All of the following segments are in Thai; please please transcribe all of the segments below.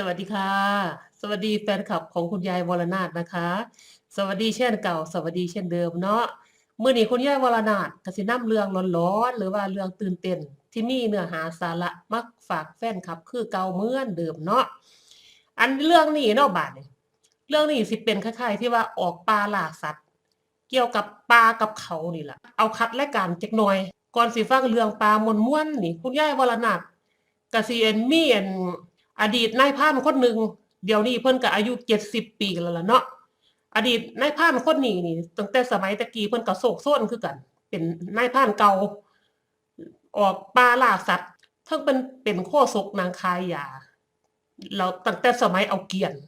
สวัสดีค่ะ สวัสดีแฟนคลับของคุณยายวรนาถนะคะ สวัสดีเช่นเก่า สวัสดีเช่นเดิมเนาะมื้อนี้คุณยายวรนาถก็สินำเรื่องร้อนๆหรือว่าเรื่องตื่นเต้นที่มีเนื้อหาสาระมาฝากแฟนคลับ คือเก่าเมื่อนเดิมเนาะอันเรื่องนี้เนาะบาดเรื่องนี้สิเป็นคล้ายๆ ที่ว่าออกป่าล่าสัตว์ เกี่ยวกับปลากับเขานี่แหละเอาคัดรายการจักหน่อย ก่อนสิฟังเรื่องปลามวนนี่คุณยายวรนาถก็สิเอ็นมีเอัน อดีตนายพรานคนหนึ่งเดี๋ยวนี้เพิ่นก็อายุเจ็ดสิบปีแล้วล่ะเนาะอดีตนายพรานคนนี้นี่ตั้งแต่สมัยตะกี้เพิ่นก็โศกโซนคือกัน เป็นนายพรานเก่าออกป่าล่าสัตว์ทั้งเป็นเป็นโคศกนางคายยาแล้วตั้งแต่สมัยเอาเกียร์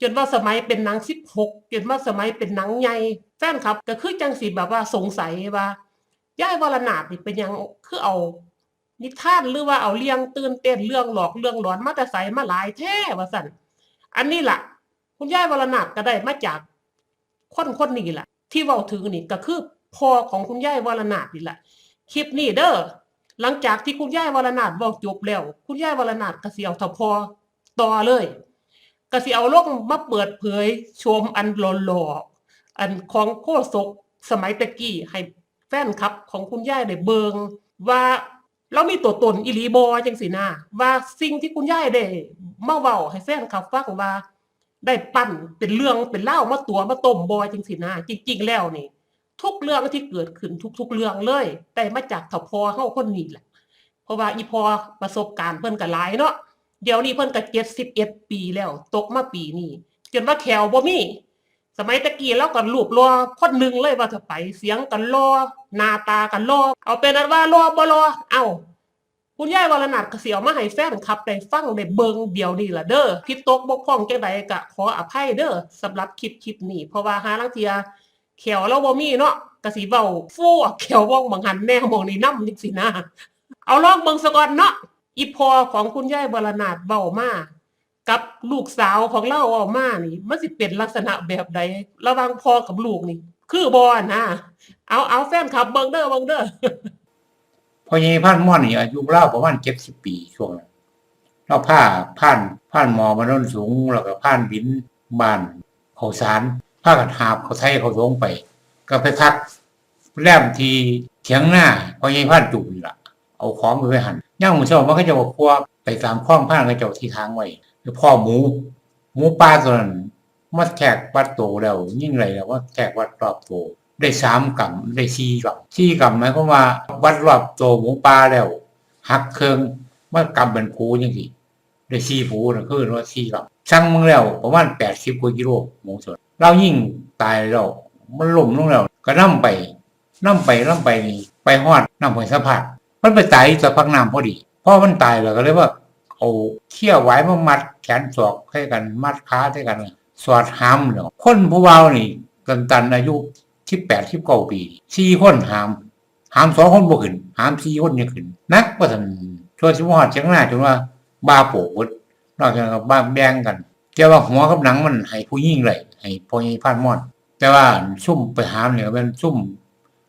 จนว่าสมัยเป็นหนังสิบหกจนว่าสมัยเป็นหนังใหญ่แฟนครับ ก็คือจังสีแบบว่าสงสัยว่าย่ายวรนาถนี่เป็นยังคือเอา นิทานหรือว่าเอาเรื่องตื่นเต้นเรื่องหลอกเรื่องหลอนมาแต่ไสมาหลายแท้ว่าสั่นอันนี้ล่ะ คุณยายวรนาถก็ได้มาจากคนคนนี้ล่ะ ที่เว้าถึงนี่ก็คือพ่อของคุณยายวรนาถนี่แหละคลิปนี้เด้อหลังจากที่คุณยายวรนาถเว้าจบแล้ว คุณยายวรนาถก็สิเอาทพอต่อเลยก็สิเอาลงมาเปิดเผยชมอันหล่อๆอันของโคศกสมัยตะกี้ให้แฟนคลับของคุณยายได้เบิงว่า เรามีตัวตนอีหลีบอจังสินะว่าสิ่งที่คุณยายได้มาเว้าให้แฟนคลับฟังว่า ได้ปั้นเป็นเรื่องเป็นเล่ามาตัวมาต้มบอยจังสินะจริง ๆ แล้วนี่ ทุกเรื่องที่เกิดขึ้นทุก ๆ เรื่องเลยแต่มาจากเถาพอเฮาคนนี้แหละเพราะว่าอีพอประสบการณ์เพิ่นก็หลายเนาะเดี๋ยวนี้เพิ่นก็71ปีแล้ว ตกมาปีนี้จนว่าแขวบ่มี สมัยตะกี้เราก็รูปรอคนหนึ่งเลยว่าจะไป เสียงกันรอหน้าตากันรอเอาเป็นอันว่ารอบ่รอเอ้าคุณยายวรนาถก็สิเอามาให้แฟนคลับได้ฟังได้เบิงเดียวนี้ล่ะเด้อผิดตกบกพร่องจังใดก็ขออภัยเด้อสำหรับคลิปคลิปนี้เพราะว่าหาลางเทียแขวเราบ่มีเนาะก็สิเว้าฟู่แขวว่องบางหันแน่มองนี่นำจังซี่นะเอาลองเบิงซะก่อนเนาะอีพอของคุณยายวรนาถเว้ามา กับลูกสาวของเราเว้ามานี่ มันสิเป็นลักษณะแบบใดระว่างพอกับลูกนี่ คือบ่นะเอาเอาแฟนคลับเบิงเด้อเบิงเด้อพอใหญ่พันม่อนนี่อายุเล่าประมาณเจ็ดสิบปีช่วงนั้นเราผ้าผ่านผ่านหมอบานโนนสูงแล้วก็ผ่านบินบ้านเขาสารผ้ากันหาบเขาไทยเขาลงไป ก็ไปพักแรมทีเถียงหน้าพอใหญ่พันจุ่มนี่ล่ะเอาของไปไว้หันย่างมูเช้ามันก็จะบอกครัวไปตามข้องผ้าก็จะเอาที่ทางไว้ แล้วพ่อหมูหมูป่าตัวนั้นมาแขกวัดโตแล้วยิ่งไรแล้วว่าแขกวัดรอบโตได้สามกำได้สี่กำสี่กำหมายความว่าวัดรอบโตหมูป่าแล้วหักเครื่องว่ากำเป็นผูยังสิได้สี่ผูนะคือว่าสี่กำช่างมึงแล้วประมาณแปดสิบกว่ากิโลหมูสดเรายิ่งตายแล้วมันล่มลงแล้วก็นั่ไปนั่ไปนั่ไปนี่ไปฮอดน้ำหอยสะพัดมันไปตายสะพักน้ำพอดีพ่อมันตายแล้วก็เลยว่า เอาเขี้ยวไว้มามัดแขนศอกให้กันมัดขาให้กัน สอดหามเนาะคนผู้เบานี่กันตันอายุที่แปดที่เก้าปีสี่คนหามหามสองคนบ่ขึ้นหามสี่คนยังขึ้นนักว่าท่านช่วยสิมหอดเชียงหน้าจนว่าบ้าโปกดนอกจากบ้าแบงกันแต่ว่าหัวกับหนังมันให้ผู้ยิ่งเลยให้พ่อใหญ่พานมอนแต่ว่าซุ่มไปหามเนี่ยเป็นซุ่ม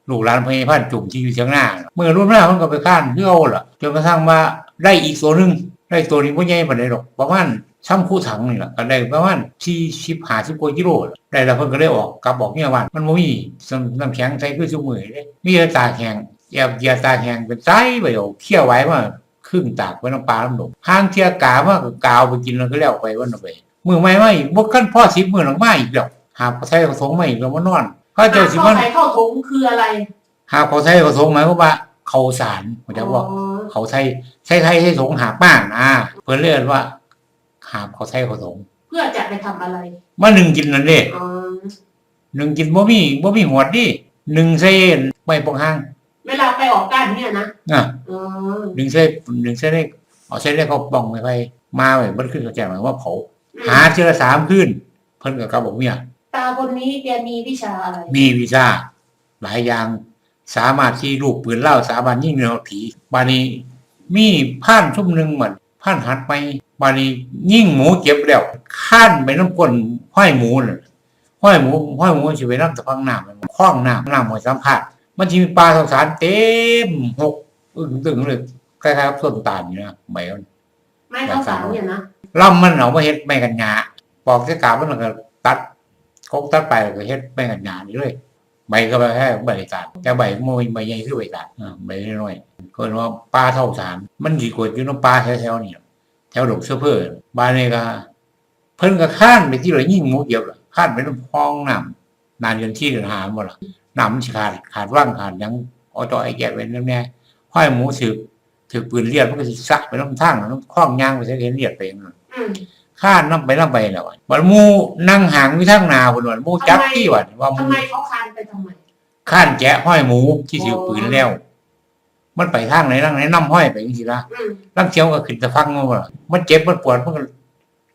ลูกหลานพญาพันจุ่มที่อยู่เชียงหน้าเมื่อรุ่นหน้ามันก็ไปข้านเพื่อเอาล่ะจนกระทั่งว่าได้อีกตัวหนึง ได้ตัวนี้พ่ใหญ่ปานใดหรอกประมาณช่ำคู่ถังนี่แหละก็ได้ประมาณที่ชิบหาสิบกว่ากิโลล่ะได้แล้วเพิ่นก็ได้ออกกลับบอกเมียวันมันบ่มีน้ำน้ำแข็งใส่คือซุมือเด้มีแต่ตากแห้งแอบเกียตากแห้งเป็นไส้ไปเอาเคี่ยวไว้มาครึ่งตากไว้น้ำปลาน้ำดกห้างเที่ยกามาก็กาวไปกินแล้วก็แล้วไปวันเอาไปมือใหม่มาอีกบ่คันพ่อสิบมือหลังมาอีกแล้วหาบใส่กระสงมาอีกแล้วมานอนเขาเจ้าสิมันเข้าไปเข้าถงคืออะไร หาบเขาใส่กระสงหมายความว่า เขาสารผมจะบอกอ๋อเขาใช้ใช้ไทยใช้สงหาบบ้านนะเพิ่นเรียกว่า หาบเขาใช้เขาสงเพื่อจะไปทำอะไรมาหนึ่งกินนั่นเด้อ๋อหนึ่งกินบ่มีบ่มีหัวดดิหนึ่งเส้นไม่ปองห้าง เวลาไปออกก้านเนี่ยนะอะอ๋อหนึ่งเส้นหนึ่งเส้นได้เอาเส้นได้เขาบ้องไม่ไปมาไว้มันขึ้นกับแจ้งหมายว่าเผาหาเชื้อละสามขึ้น เพิ่นกับกระบอกเมียตาคนนี้แกมีวิชาอะไรมีวีซ่าหลายอย่าง สามารถที่ลูกปืนเล่าสามารถยิ่งเหนือผีบานี้มีผ่านชุ่มหนึ่งเหมือนผ่านหัดไปบานี้ยิ่งหมูเก็บแล้วข้านไปน้ำก้นห้อยหมูน่ะห้อยหมูห้อยหมูสิไปน้ำตะพังน้ำมันคล้องน้ำน้ำหอยสัมผัสมันจะมีปลาสงสารเต็มหกอึ้งตึงเลยคล้ายๆกับต้นตาลอยู่นะใบมันไม้ข้าวสารเนี่ยนะล่ำมันเอามาเฮ็ดไม่กันหยาปอกเสกามันก็ตัดกกตัดไปแล้วก็เฮ็ดไม่กันหยานี่เลย ใบก็ไปแค่ใบตาดแต่ใบโมยใบใหญ่คือใบตาดอ่าใบน้อยก็เรียกว่าปลาเท่าสารมันดีกว่าอยู่น้ำปลาแถวๆนี่แถวดงเสื้อเพื่อบ้านนี้ก็เพิ่นก็ข้านไปที่เลยยิ่งหมูเดียวล่ะข้านไปน้ำคลองน้ำนานจนที่เดินหาหมดละน้ำสิขาดขาดว่างขาดยังเอาต่อไอ้แก่ไว้นั่นแน่ห้อยหมูสืบถือปืนเลียดมันก็สิซักไปน้ำทางน้ำคลองยางไปใช้เห็นเลียดไปองนั้นอืม ข้านน้ำไปน้ำไปแล้วอะวันหมูนั่งห่างวิทั้งนาบนวันหมูจักที่วันว่าหมูทำไมเขาคานไปทำไมข้านแกะห้อยหมูที่ถือปืนแล้ว มันไปทางไหนทางไหนน้ำห้อยไปจริงๆละอืมลังเชียวก็ขึ้นตะฟังมาหมดล่ะมันเจ็บมันปวดมันก็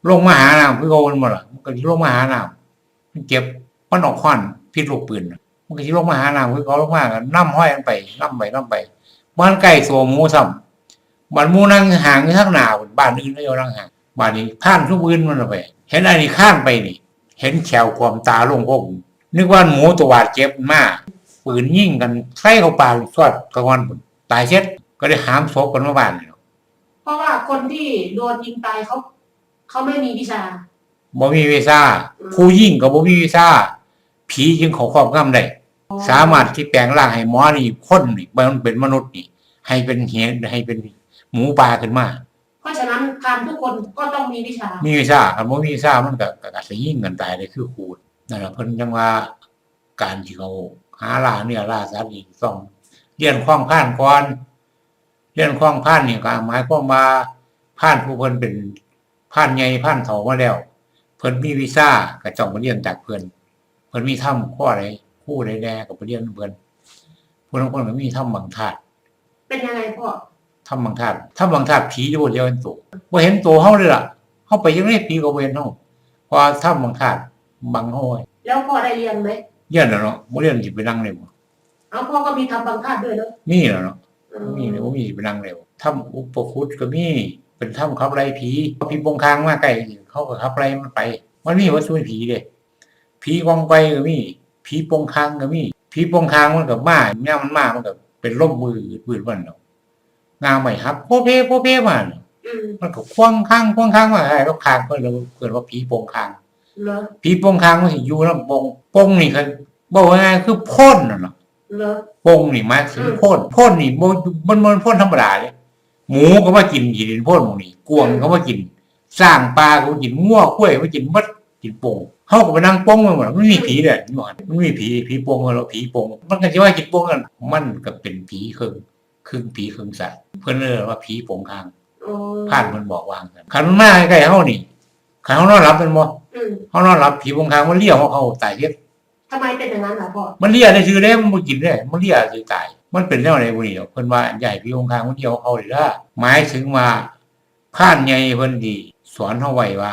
ลงมาหาน้ำคือโกนหมดล่ะมันก็สิลงมาหาน้ำมันเจ็บมันออกควันพิษลูกปืนน่ะมันก็สิลงมาหาน้ำคือเขาลงมากันน้ำห้อยมันไปน้ำไปน้ำไปมันใกล้ตัวหมูซ้ำบ้านหมูนั่งห่างอยู่ทางหน้าพุ่นบ้านอื่นก็อยู่นั่งห่าง บ้านนี้ข้านทุกปืนมันเอาไป เห็นอันนี้ข้านไปนี่ เห็นแขวความตาลงพวกนึกว่าหมูตัวบาดเจ็บมากปืนยิงกันใส่เข้าปากสวดกลางวันพุ่นตายเช็ดก็ได้หามศพกันมาบ้านนี่เพราะว่าคนที่โดนยิงตายเขาเขาไม่มีวิชาบ่มีวีซ่าอืมผู้ยิ่งก็บ่มีวีซ่าผีจึงเขอครอบงำได้สามารถที่แปลงร่างให้หมอนี่คนนี่มันเป็นมนุษย์นี่ ให้เป็นเห็นให้เป็นหมูป่าขึ้นมา เพราะฉะนั้น คานทุกคนก็ต้องมีวิชา มีวีซ่าคันบ่มีวีซ่ามันก็ก็อาจจะยิ่งกันตายได้คือขูดนั่นล่ะเพิ่นจังว่าการที่เขาหาล่าเนื้อล่าสัตว์นี่ต้องเรียนความผ่านก่อนเรียนความผ่านนี่ก็หมายความว่าผ่านผู้เพิ่นเป็นผ่านใหญ่ผ่านเฒ่ามาแล้ว เพิ่นมีวีซ่าก็จ้องมาเรียนจากเพิ่นเพิ่นมีถ้ำข้อใดคู่ใดแน่ก็ไปเรียนเพิ่นผู้บางคนก็มีถ้ำบางธาตุเป็นยังไงพ่อ ถ้ำบางธาตุถ้ำบางธาตุผีอยู่บ่เดียวเห็นตัวบ่เห็นตัวเฮาเลยล่ะเฮาไปยังไงผีก็บ่เห็นเฮาเพราะว่าถ้ำบางธาตุบังเฮาไว้แล้วพ่อได้เรียนไหมเรียนแล้วเนาะบ่เรียนสิไปนั่งเลยบ่เอาพ่อก็มีทำบางคาดด้วยเนอะมีแล้วเนาะอืมมีแล้วบ่มีสิไปนั่งเลยบ่ถ้ำอุปคุตก็มีเป็นถ้ำขับไล่ผีผีปงคางมาใกล้เขาก็ขับไล่มันไปมันมีวัตถุผีเด้ผีกองไกก็มีผีปงคางก็มีผีปงคางมันกับมาเนี่ยมันมามันก็เป็นล่มมือปืนมันเนาะ งาใหม่ครับโพเพโพเพมาเนาะอืมมันก็ควงข้างควงข้างมาให้เราคางเพิ่นเราเกิดว่าผีปงคางเหรอผีปงคางมันสิอยู่ลำปงปงนี่คือบอกว่าไงคือพ่นน่ะเนาะเหรอปงนี่หมายถึงพ่นพ่นนี่บ่มันมันพ่นธรรมดาเลยหมูก็มากินกินพ่นหมูนี่กวงก็มากิน สร้างปลาก็มากินงัวกล้วยมากินมดกินปงเฮาก็ไปนั่งปงมันหมดมันมีผีเด้ออยู่หั่นมันมีผีผีปงแล้วผีปงมันก็สิว่ากินปงกันมันก็เป็นผีครึ่ง ครึ่งผีครึ่งสัตว์เพิ่นเรียกว่าผีปงคางโอ้ผ่านมันบอกวางกันคันมันมาใกล้ๆเฮานี่คันเฮานอนหลับแมันบ่อืมเฮานอนหลับผีปงคางมันเลี้ยวเฮาเข้าตายเฮ็ดทำไมเป็นอย่างนั้นล่ะพ่อมันเลี้ยได้ซื่อเด้มันบ่กินเด้มันเลี้ยซื่อตาย มันเป็นแนวไหนบ่นี่ดอกเพิ่นว่าใหญ่ผีปงคางมันเลี้ยวเข้าได้ล่ะหมายถึงว่าผ่านใหญ่เพิ่นดี สอนเฮาไว้ว่า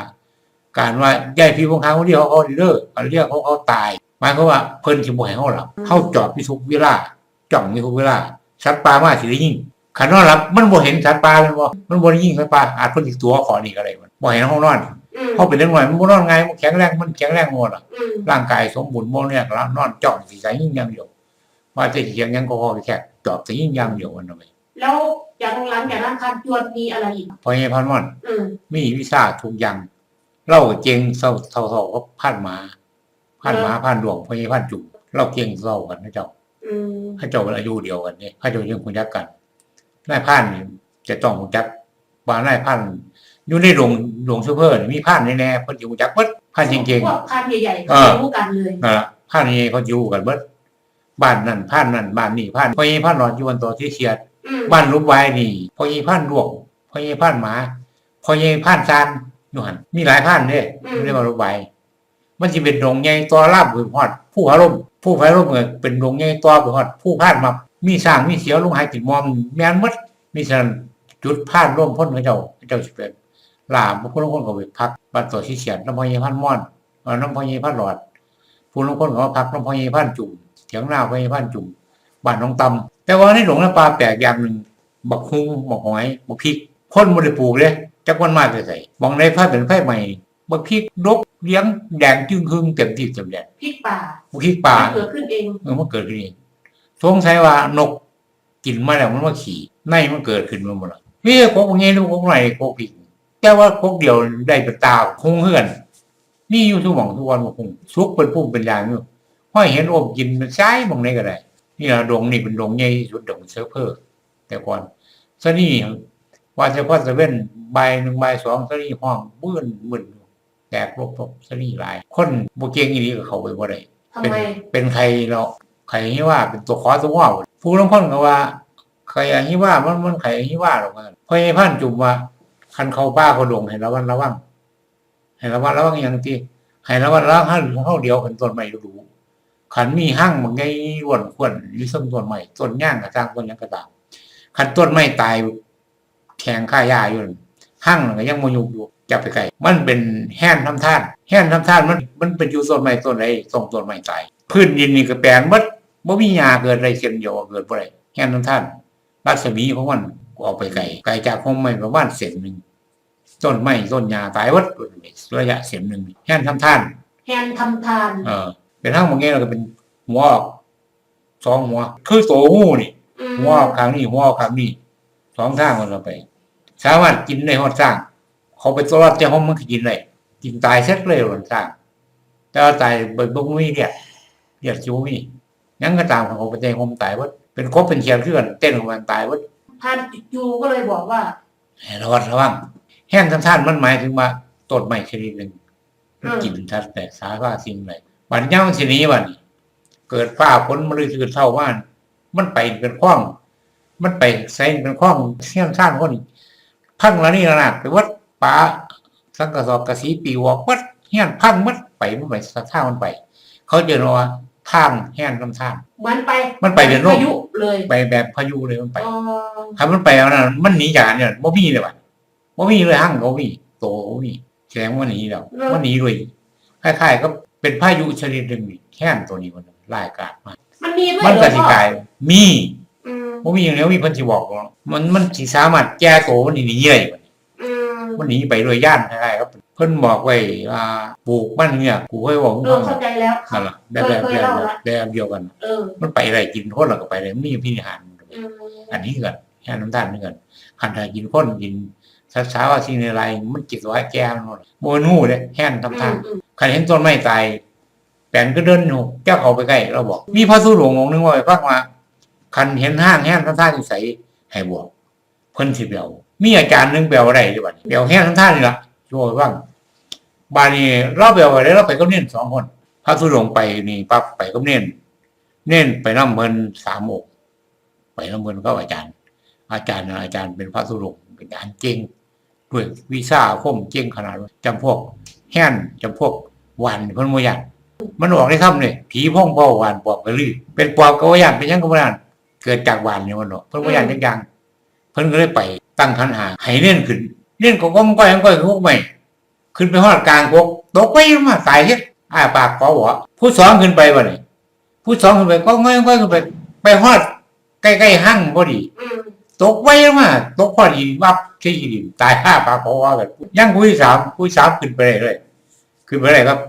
การว่าใหญ่ผีปงคางมันเลี้ยวเข้าได้เด้ออันเลี้ยวเขาเขาตายหมายความว่าเพิ่นสิบ่ให้เฮาหลับเฮาจอดอยู่ทุกเวลาจ้องอยู่ทุกเวลา สัตว์ป่ามาสิได้ยิงคันนอนหลับมันบ่เห็นสัตว์ป่าแม่นบ่มันบ่ได้ยิงสัตว์ป่าอาจเพิ่นสิตัวขอนี่ก็ได้มันบ่ให้เฮานอนอืมเขาเป็นเรื่องหน่อยมันบ่นอนไงมันแข็งแรงมันแข็งแรงหมดอะอืมร่างกายสมบูรณ์บ่เนี่ยแล้วนอนจ้องสิใส่ยิ่งอย่างเดียวว่าจะเสียงหยังก็พอแค่จอบสิยิ่งอย่างเดียวมันเอาไปแล้วอย่างหลังจากนั้นคานจวนมีอะไรอีกพอให้พันมันอืมมีวิชาทุกอย่างเราก็เก่งเท่าเท่าเท่ากับพันหมาพันหมาพันดวงพอให้พันจุ่มเราเก่งเท่ากันนะเจ้า อืมพระเจ้าเป็นอายุเดียวกันนี่พระเจ้ายังคงยักกันนายพันนี่จะต้องคงจักว่านายพันอยู่ในโรงโรงซูเปอร์นี่มีพันแน่ๆเพิ่นอยู่จักเบิดพันจริงๆพวกคานใหญ่ๆเอเขาอรู้กันเลยนั่นล่ะผ่านนี้เขาอยู่กันเบิดบ้านนั่นผ่านนั่นบ้านนี่ผ่านพ่อยี่ผ่านหลอดอยู่บนตัวที่เชียดอืมบ้านรูปไว้นี่พ่อยี่ผ่านดวงพ่อยี่ผ่านหมาพ่อยี่ผ่านซานอยู่หันมีหลายผ่านเด้ไม่ได้มารูปไว้มันจะเป็นดงใหญ่ตัวลาบหือฮอดผู้หารม ผู้หารมเกิดเป็นดงใหญ่ตัวหือฮอดผู้ผ่านมามีสร้างมีเสียวลงหายติดมอมแม่นหมดมีฉะนั้นจุดผ่านร่วมพ้นพระเจ้าพระเจ้าสิเป็นลาบพวกลงคนก็ไปพักบ้านตัวที่เชียดน้ำพอยี่ผ่านม่อนน้ำพอยี่ผ่านหลอด ผู้ลางคนก็มาพักน้ำพอยีพันจุ่มเถียงหน้าพอยีพันจุ่มบ้านน้องตำแต่ว่าในหลวงน้ำปลาแปลกอย่างหนึ่งบักฮุงบักหอยบักพริกคนบ่ได้ปลูกเลยจักวันมาใส่บางในผ้าเป็นไฟใหม่ บักพริกดกเลี้ยงแดงจึงครึ่งเต็มที่เต็มแดดพริกป่าบักพริกป่าเกิดขึ้นเองเออมันเกิดขึ้นเองสงสัยว่านกกินมาแล้วมันมาขี่ในมันเกิดขึ้นมาหมดละเฮ้ยโคกไงลูกโคกไหนโคกพริกแแต่ว่าพวกเดียวได้เป็นตาคงเฮือน นี่อยู่ทุกหม่องทุกวันบ่คงสุกเป็นผู้เป็นอย่างอยู่ห้อยเห็นอมกินมันใช้หม่องไหนก็ได้นี่ล่ะดงนี่เป็นดงใหญ่ที่สุดดงเซิร์ฟเวอร์แต่ก่อนซะนี่ว่าเฉพาะจะเว้นใบายหนึ่งใบายสองซะนี่ห้องบึ้นมึน แตกลบลบซะนี่หลาย คนบ่เก่งอีหลีก็เข้าไปบ่ได้ทำเป็นไมเป็นใครเราใครที่ว่าเป็นตัวขอตัวว่าผู้ลางคนก็ว่าใครอันที่ว่ามันมันใครที่ว่าหรอกมันเพราะไอ้พันจุ่มว่าคันเขาป้าเขาดงให้ระวังระวังให้ระวังระวังอย่างที่ให้ระวังระวังห้าเท่าเดียวเป็นต้นใหม่ดูขันมีห้างมันไงอ้วนขวนหรือส้มต้นใหม่ต้นย่างกระตางต้นหยังกระตางขันต้นไม้ตายแทงข้ายาอยู่นั่นห้างมันก็ยังมยุกอยู่ จับไปไกลมันเป็นแห้นทำท่าน แห้นทำท่านมันมันเป็นอยู่ต้นไม้ต้นใดส่งต้นไม้ตายพื้นดินนี่ก็แปลงหมดบ่มีหญ้าเกิดอะไรเช่นเดียวเกิดบ่ได้แห้นทำท่านรัศมีของมันก็ออกไปไกลไกลจากห้องไม้ประมาณเศษหนึ่งต้นไม้ต้นหญ้าตายวัดระยะเศษหนึ่งแห่นทำท่านแฮนทำทาน เออ เป็นทั้งบางแง่เราก็เป็นหัวออกสองหัว คือโตหูนี่อืมหัวออกข้างนี้หัวออกข้างนี้สองทางมันเราไป สามารถกินในหอดสร้าง เขาไปตัวรอดเจ้าห้องมันก็กินได้กินตายเสร็จเลยหลังสร้างแต่ว่าตายเบิดบุกมีเดียดเดียดชิวมียังก็ตามของเขาไปใจหมตายวัดเป็นครบเป็นเชียร์เพื่อนเต้นของมันตายวัดท่านยูก็เลยบอกว่าให้ระวัดระวังแห้งท่านๆมันหมายถึงว่าต้นไม้ชนิดหนึ่งมันกินทัดแต่สาว่าสิ่งไหนวันย่างชนี้วันนี้เกิดฟ้าฝนมันเลยคือเท่าว่านมันไปเป็นคล้อง มันไปใส่เป็นคล้องเสี่ยงท่านคนพังแล้วนี่นะไปวัด ป่าสังกะสอบกระสีปีวอกวัดเฮียนพังมัดไปมันไปสะท่ามันไป เขาเจอว่าทางแห้งลำทางเหมือนไป มันไปเป็นโรคพายุเลยไปแบบพายุเลยมันไปอ๋อถ้ามันไปเอานั้นมันหนีจากอันเนี่ยบ่มีเลยว่ะบ่มีเลยหั่งบ่มีโตบ่มีแสดงว่าหนีแล้วมันหนีเลยคล้ายๆก็เป็นพายุชนิดหนึ่งนี่แค่นตัวนี้มันรายกาดมากมันมีด้วยมันเหรก็อสิพ่อกลายมีอืมบ่มีอย่างเดียวมีเพิ่นสิบอกว่ามันมันสิสามารถแก้ตัวมันหนีเลยอื มมันหนีไปโดยย่านคล้ายๆครับ เพิ่นบอกไว้ว่าปลูกมันเนี่ยกูเคยบอกเออเข้าใจแล้วนั่นล่ะแบบแบบเคยแบบเล่าละแบบเดียวกันเออมันไปได้กินคนแล้วก็ไปได้มีพินิหารอืมอันนี้กันแค่น้ำตาลนี่กันคันถ้ากินข้นกินช้าๆว่าสิ่งในไรมันจิตว่าแก้มันหมดโมนูเลยแห้นทำทางอืมคันเห็นต้นไม้ตายแปลนก็เดินอยู่แก้วเขาไปใกล้เราบอก มีพระสุหลวงองค์นึงว่าไปพักมาคันเห็นห้างแห้นทำทางใสให้บวก เพิ่นสิเบลมีอาจารย์หนึงเบลอะไรดีบัดนี้เบลแห้นทำทางนี่ล่ะช่วยบ้างบานี้เราเบลอะไรเราไปก็เน้นสองคน พระสุหลวงไปนี่ปั๊บไปก็เน้นเน้นไปน้ำเมินสามองค์ไปน้ำเมินก็อาจารย์ อาจารย์อาจารย์เป็นพระสุรงเป็นอาจารย์เก่งด้วยวิชาอาคมเก่งขนาดว่าจำพวกแห่นจำพวกวานเพิ่นบ่ยันมันออกได้คำเลยผีพ่องพ่อวานปอบกระลือเป็นปอบก็บ่ยันเป็นยังก็บ่ยันเกิดจากวานเนี่ยมันดอกเพิ่นบ่ยันจังยัง เพิ่นก็เลยไปตั้งคันหาให้เล่นขึ้นเล่นก็ก้องก้อยก้องก้อยพวกใหม่ขึ้นไปฮอดกลางพวกตกไปมาตายเฮ็ดอ้าปากขอหัวผู้สองขึ้นไปบ่นี่ผู้สองขึ้นไปก็ง่อยๆขึ้นไป ไปฮอดใกล้ๆหั่งพอดีอืมตกไว้มาตกพอดีวับที่ดินตายห้าปากพอว่ากันยังคุยสามคุยสามขึ้นไปเลยเลยขึ้นไปเลยครับ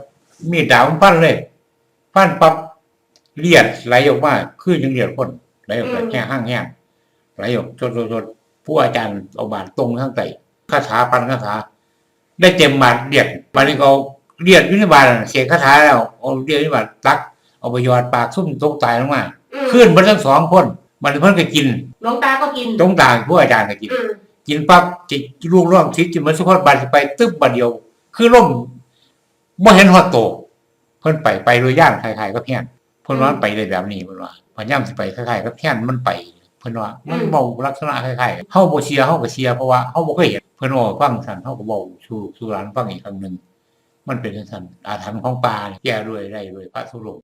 มีดดาวมันปั้นเลยปั้นปั๊บเลียดไหลออกมาคือยังเลียดคนไหลออกไปแห้งห้างแห้งไหลออกจนจนจน ผู้อาจารย์เอาบาดตรงข้างใต้คาถาปันคาถาได้เต็มบาดเลียดบาดนี้เขาเลียดวินิบาลเสียคาถาแล้วเอาเลียดวินิบาลตักเอาไปหยอดปากซุ่มตกตายลงมาอืมขึ้นมาทั้งสองคนมันเพิ่นก็กินหลวงตาก็กินตรงต่างผู้อาจารย์ก็กินอืมกินปั๊บจิลูกร่องทิศจิมันสุขบาดสิไปตึ๊บบัดเดียว คือล่มบ่เห็นฮอดโตเพิ่นไปไปโดยย่างคล้ายๆกับแพนเพิ่นว่ามันไปเลยแบบนี้เพิ่นว่าพยายามสิไปคล้ายๆกับแพนมันไปเพิ่นว่ามันเว้าลักษณะคล้ายๆเฮาบ่เชียร์เฮาก็เชียร์เพราะว่าเฮาบ่เคยเห็นเพิ่นเว้าให้ฟังซั่นเฮาก็เว้าสู่สู่ร้านฟังอีกครั้งหนึงมันเป็นจังซั่นอาถรรพ์ของป่านี่แก้ด้วยได้ด้วยพระสุโลก